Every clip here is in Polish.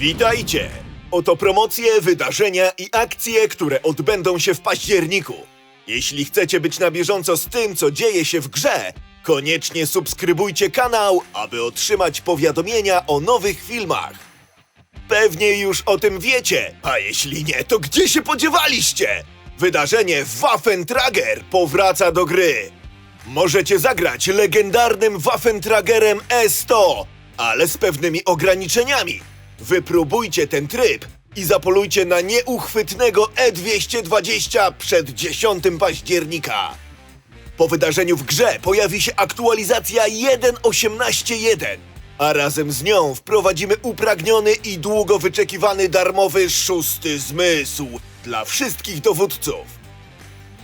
Witajcie! Oto promocje, wydarzenia i akcje, które odbędą się w październiku. Jeśli chcecie być na bieżąco z tym, co dzieje się w grze, koniecznie subskrybujcie kanał, aby otrzymać powiadomienia o nowych filmach. Pewnie już o tym wiecie, a jeśli nie, to gdzie się podziewaliście? Wydarzenie Waffentrager powraca do gry. Możecie zagrać legendarnym Waffentragerem E100, ale z pewnymi ograniczeniami. Wypróbujcie ten tryb i zapolujcie na nieuchwytnego E220 przed 10 października. Po wydarzeniu w grze pojawi się aktualizacja 1.18.1, a razem z nią wprowadzimy upragniony i długo wyczekiwany darmowy szósty zmysł dla wszystkich dowódców.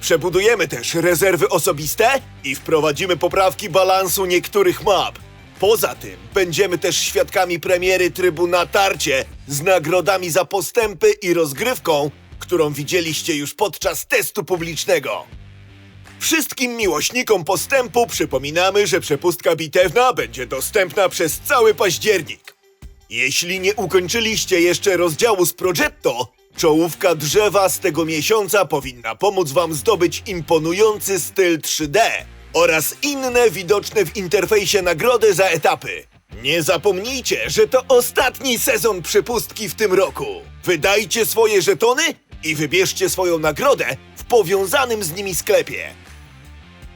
Przebudujemy też rezerwy osobiste i wprowadzimy poprawki balansu niektórych map. Poza tym będziemy też świadkami premiery trybu Natarcie z nagrodami za postępy i rozgrywką, którą widzieliście już podczas testu publicznego. Wszystkim miłośnikom postępu przypominamy, że przepustka bitewna będzie dostępna przez cały październik. Jeśli nie ukończyliście jeszcze rozdziału z Progetto, czołówka drzewa z tego miesiąca powinna pomóc wam zdobyć imponujący styl 3D oraz inne widoczne w interfejsie nagrody za etapy. Nie zapomnijcie, że to ostatni sezon przepustki w tym roku. Wydajcie swoje żetony i wybierzcie swoją nagrodę w powiązanym z nimi sklepie.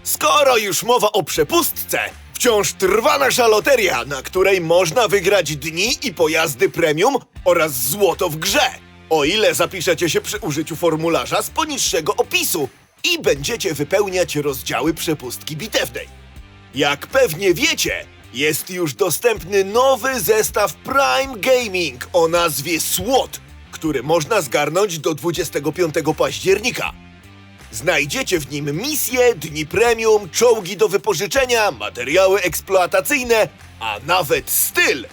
Skoro już mowa o przepustce, wciąż trwa nasza loteria, na której można wygrać dni i pojazdy premium oraz złoto w grze. O ile zapiszecie się przy użyciu formularza z poniższego opisu i będziecie wypełniać rozdziały przepustki bitewnej. Jak pewnie wiecie, jest już dostępny nowy zestaw Prime Gaming o nazwie SWOT, który można zgarnąć do 25 października. Znajdziecie w nim misje, dni premium, czołgi do wypożyczenia, materiały eksploatacyjne, a nawet styl.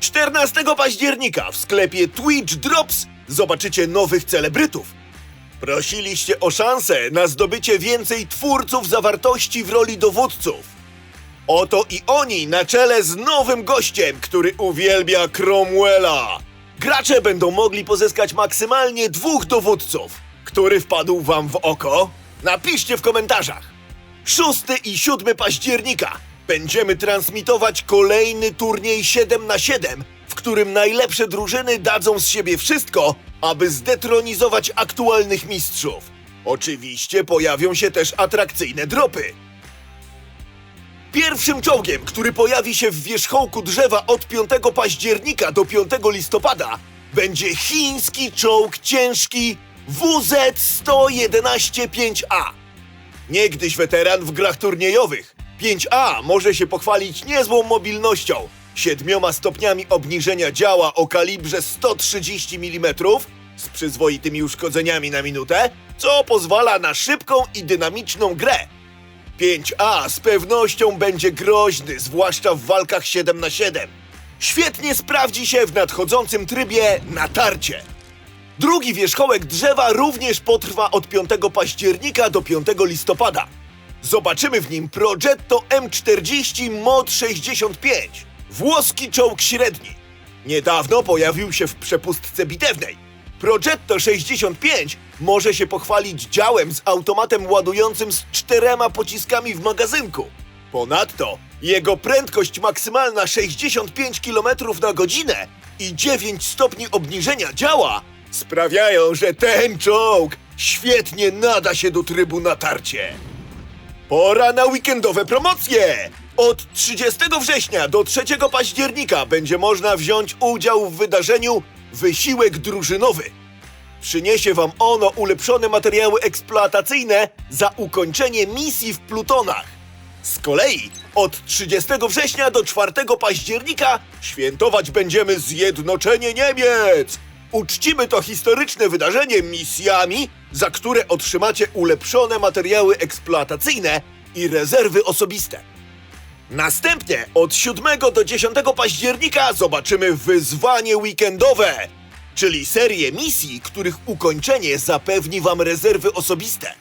14 października w sklepie Twitch Drops zobaczycie nowych celebrytów. Prosiliście o szansę na zdobycie więcej twórców zawartości w roli dowódców. Oto i oni na czele z nowym gościem, który uwielbia Cromwella. Gracze będą mogli pozyskać maksymalnie dwóch dowódców. Który wpadł wam w oko? Napiszcie w komentarzach. 6 i 7 października będziemy transmitować kolejny turniej 7 na 7, w którym najlepsze drużyny dadzą z siebie wszystko, aby zdetronizować aktualnych mistrzów. Oczywiście pojawią się też atrakcyjne dropy. Pierwszym czołgiem, który pojawi się w wierzchołku drzewa od 5 października do 5 listopada, będzie chiński czołg ciężki WZ-111-5A. Niegdyś weteran w grach turniejowych, 5A może się pochwalić niezłą mobilnością, siedmioma stopniami obniżenia działa o kalibrze 130 mm z przyzwoitymi uszkodzeniami na minutę, co pozwala na szybką i dynamiczną grę. 5A z pewnością będzie groźny, zwłaszcza w walkach 7 na 7. Świetnie sprawdzi się w nadchodzącym trybie natarcie. Drugi wierzchołek drzewa również potrwa od 5 października do 5 listopada. Zobaczymy w nim Progetto M40 Mod 65, włoski czołg średni. Niedawno pojawił się w przepustce bitewnej. Progetto 65 może się pochwalić działem z automatem ładującym z czterema pociskami w magazynku. Ponadto jego prędkość maksymalna 65 km na godzinę i 9 stopni obniżenia działa sprawiają, że ten czołg świetnie nada się do trybu natarcie. Pora na weekendowe promocje! Od 30 września do 3 października będzie można wziąć udział w wydarzeniu Wysiłek Drużynowy. Przyniesie Wam ono ulepszone materiały eksploatacyjne za ukończenie misji w Plutonach. Z kolei od 30 września do 4 października świętować będziemy zjednoczenie Niemiec. Uczcimy to historyczne wydarzenie misjami, za które otrzymacie ulepszone materiały eksploatacyjne i rezerwy osobiste. Następnie od 7 do 10 października zobaczymy wyzwanie weekendowe, czyli serię misji, których ukończenie zapewni Wam rezerwy osobiste.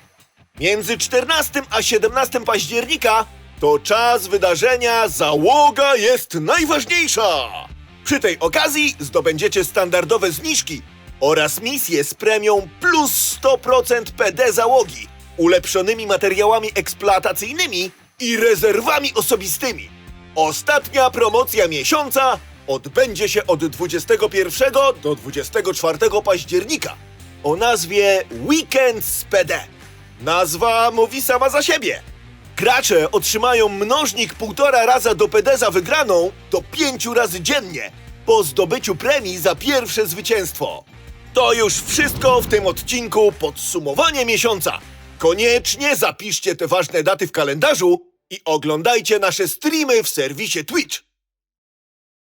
Między 14 a 17 października to czas wydarzenia Załoga jest najważniejsza! Przy tej okazji zdobędziecie standardowe zniżki oraz misje z premią plus 100% PD załogi, ulepszonymi materiałami eksploatacyjnymi i rezerwami osobistymi. Ostatnia promocja miesiąca odbędzie się od 21 do 24 października o nazwie Weekend z PD. Nazwa mówi sama za siebie. Gracze otrzymają mnożnik półtora raza do PD za wygraną do pięciu razy dziennie po zdobyciu premii za pierwsze zwycięstwo. To już wszystko w tym odcinku podsumowanie miesiąca. Koniecznie zapiszcie te ważne daty w kalendarzu i oglądajcie nasze streamy w serwisie Twitch.